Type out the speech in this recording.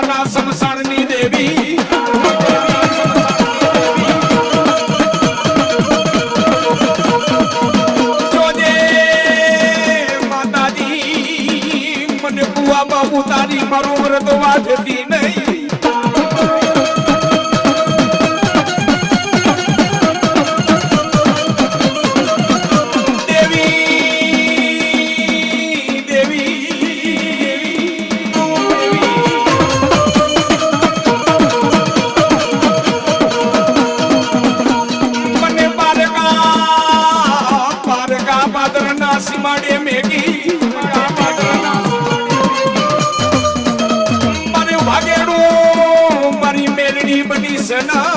મારા સંસારની દેવી. માતાજી મને કુવામાં ઉતારી મારું વ્રત વાંચતી નહીં. પાદરના સીમાડે મેગી. મારે વાગેડું મારી મેલડી બની સના